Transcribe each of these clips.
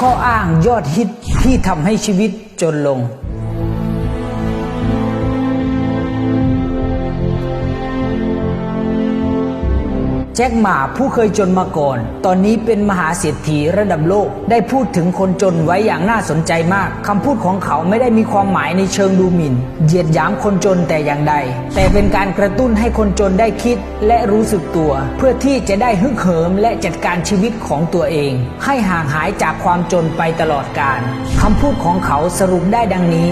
ข้ออ้างยอดฮิตที่ทำให้ชีวิตจนลง จ็คหมาผู้เคยจนมาก่อน ตอนนี้เป็นมหาเศรษฐีระดับโลก ได้พูดถึงคนจนไว้อย่างน่าสนใจมากคำพูดของเขาไม่ได้มีความหมายในเชิงดูหมิ่นเหยียดหยามคนจนแต่อย่างใด แต่เป็นการกระตุ้นให้คนจนได้คิดและรู้สึกตัว เพื่อที่จะได้ฮึกเหิมและจัดการชีวิตของตัวเอง ให้ห่างหายจากความจนไปตลอดกาลคำพูดของเขาสรุปได้ดังนี้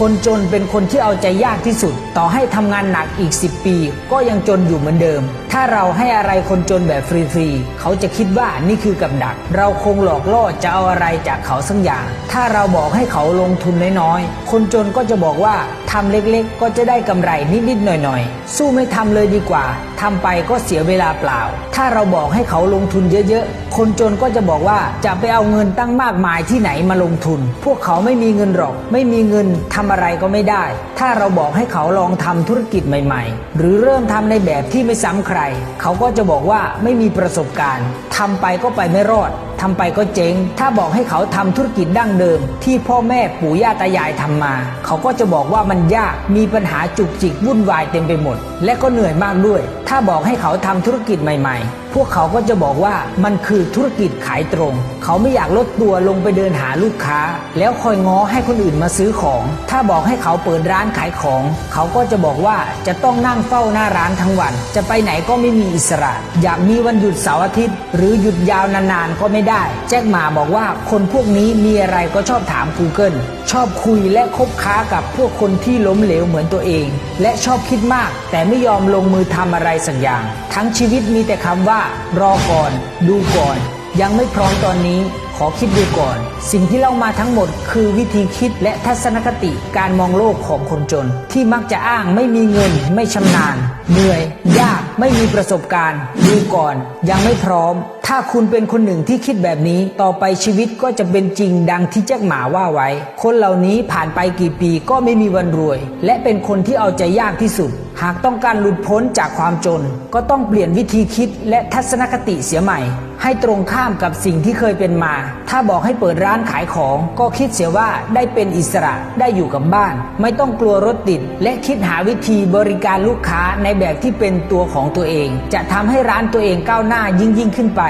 คนจนเป็นคนที่เอาใจยากที่สุด ต่อให้ทำงานหนักอีก 10 ปี ก็ยังจนอยู่เหมือนเดิม ถ้าเราให้อะไรคนจนแบบฟรีๆ เขาจะคิดว่านี่คือกับดัก เราคงหลอกล่อจะเอาอะไรจากเขาสักอย่าง ถ้าเราบอกให้เขาลงทุนน้อยๆ คนจนก็จะบอกว่า ทำเล็กๆ ก็จะได้กำไรนิดๆหน่อยๆ สู้ไม่ทำเลยดีกว่าทำไปก็เสียเวลาเปล่า ถ้าเราบอกให้เขาลงทุนเยอะๆ คนจนก็จะบอกว่าจะไปเอาเงินตั้งมากมายที่ไหนมาลงทุน พวกเขาไม่มีเงินหรอก ไม่มีเงินทำอะไรก็ไม่ได้ ถ้าเราบอกให้เขาลองทำธุรกิจใหม่ ๆ หรือเริ่มทำในแบบที่ไม่ซ้ำใคร เขาก็จะบอกว่าไม่มีประสบการณ์ทำไปก็ไปไม่รอด ทำไปก็เจ๊ง ถ้าบอกให้เขาทำธุรกิจดั้งเดิม ที่พ่อแม่ปู่ย่าตายายทำมา เขาก็จะบอกว่ามันยากมีปัญหาจุกจิกวุ่นวายเต็มไปหมด และก็เหนื่อยมากด้วย ถ้าบอกให้เขาทำธุรกิจใหม่ ๆ พวกเขาก็จะบอกว่ามันคือธุรกิจขายตรง เขาไม่อยากลดตัวลงไปเดินหาลูกค้า แล้วคอยง้อให้คนอื่นมาซื้อของ ถ้าบอกให้เขาเปิดร้านขายของ เขาก็จะบอกว่าจะต้องนั่งเฝ้าหน้าร้านทั้งวัน จะไปไหนก็ไม่มีอิสระ อยากมีวันหยุดเสาร์อาทิตย์ หรือหยุดยาวนานๆก็ไม่ได้ แจ็คหมาบอกว่าคนพวกนี้มีอะไรก็ชอบถาม Google ชอบคุยและคบค้ากับพวกคนที่ล้มเหลวเหมือนตัวเอง และชอบคิดมาก แต่ไม่ยอมลงมือทำอะไรสักอย่าง ทั้งชีวิตมีแต่คำว่ารอก่อน ดูก่อน ยังไม่พร้อมตอนนี้ ขอคิดดูก่อน สิ่งที่เล่ามาทั้งหมด คือวิธีคิดและทัศนคติการมองโลกของคนจน ที่มักจะอ้างไม่มีเงิน ไม่ชำนาญ เหนื่อย ยากไม่มีประสบการณ์ ดูก่อน ยังไม่พร้อม ถ้าคุณเป็นคนหนึ่งที่คิดแบบนี้ ต่อไปชีวิตก็จะเป็นจริงดังที่แจ็คหมาว่าไว้ คนเหล่านี้ผ่านไปกี่ปีก็ไม่มีวันรวย และเป็นคนที่เอาใจยากที่สุด หากต้องการหลุดพ้นจากความจน ก็ต้องเปลี่ยนวิธีคิดและทัศนคติเสียใหม่ ให้ตรงข้ามกับสิ่งที่เคยเป็นมา ถ้าบอกให้เปิดร้านขายของ ก็คิดเสียว่าได้เป็นอิสระได้อยู่กับบ้าน ไม่ต้องกลัวรถติด และคิดหาวิธีบริการลูกค้าในแบบที่เป็นตัวของตัวเอง จะทำให้ร้านตัวเองก้าวหน้ายิ่งยิ่งขึ้นไป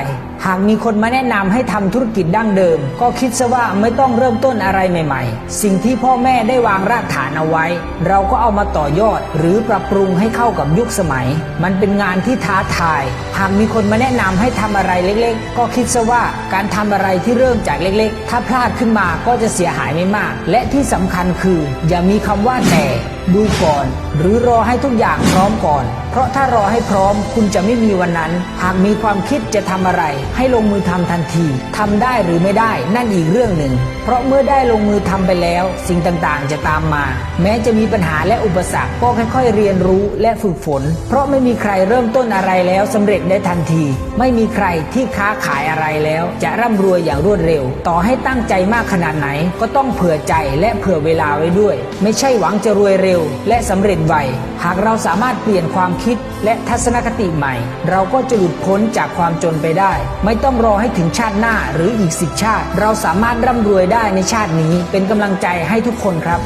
หากมีคนมาแนะนำให้ทำธุรกิจดั้งเดิม ก็คิดซะว่าไม่ต้องเริ่มต้นอะไรใหม่ ๆ สิ่งที่พ่อแม่ได้วางรากฐานเอาไว้ เราก็เอามาต่อยอดหรือปรับปรุงให้เข้ากับยุคสมัย มันเป็นงานที่ท้าทาย หากมีคนมาแนะนำให้ทำอะไรเล็กๆ ก็คิดซะว่าการทำอะไรที่เริ่มจากเล็กๆ ถ้าพลาดขึ้นมาก็จะเสียหายไม่มาก และที่สำคัญคือ อย่ามีคำว่าแต่ดูก่อน หรือรอให้ทุกอย่างพร้อมก่อน เพราะถ้ารอให้พร้อมคุณจะไม่มีวันนั้น หากมีความคิดจะทำอะไร ให้ลงมือทำทันทีทำได้หรือไม่ได้นั่นอีกเรื่องหนึ่ง เพราะเมื่อได้ลงมือทำไปแล้ว สิ่งต่างๆ จะตามมา แม้จะมีปัญหาและอุปสรรคก็ค่อยๆเรียนรู้และฝึกฝน เพราะไม่มีใครเริ่มต้นอะไรแล้วสำเร็จได้ทันที ไม่มีใครที่ค้าขายอะไรแล้ว จะร่ำรวยอย่างรวดเร็ว ต่อให้ตั้งใจมากขนาดไหน ก็ต้องเผื่อใจและเผื่อเวลาไว้ด้วย ไม่ใช่หวังจะรวยเร็ร็วและสำเร็จไว หากเราสามารถเปลี่ยนความคิดและทัศนคติใหม่ เราก็จะหลุดพ้นจากความจนไปได้ ไม่ต้องรอให้ถึงชาติหน้าหรืออีกสิบชาติ เราสามารถร่ำรวยได้ในชาตินี้เป็นกำลังใจให้ทุกคนครับ